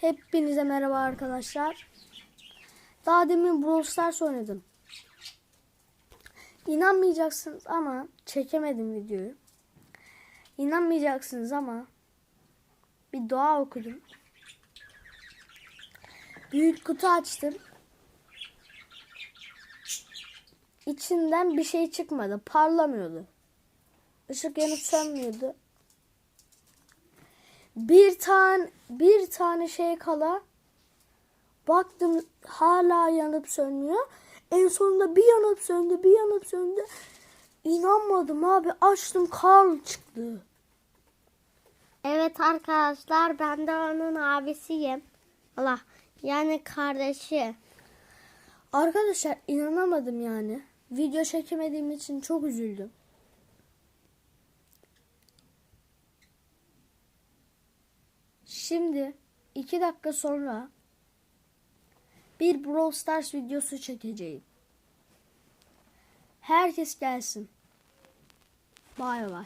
Hepinize merhaba arkadaşlar. Daha demin Brawl Stars oynadım. İnanmayacaksınız ama çekemedim videoyu. İnanmayacaksınız ama bir dua okudum. Büyük kutu açtım. İçinden bir şey çıkmadı. Parlamıyordu. Işık yanıp sönmüyordu. Bir tane bir tane şey kala baktım hala yanıp sönmüyor. En sonunda bir yanıp söndü, bir yanıp söndü. İnanmadım abi. Açtım Karl çıktı. Evet arkadaşlar ben de onun abisiyim. Allah yani kardeşi. Arkadaşlar inanamadım yani. Video çekemediğim için çok üzüldüm. Şimdi iki dakika sonra bir Brawl Stars videosu çekeceğim. Herkes gelsin. Bay bay.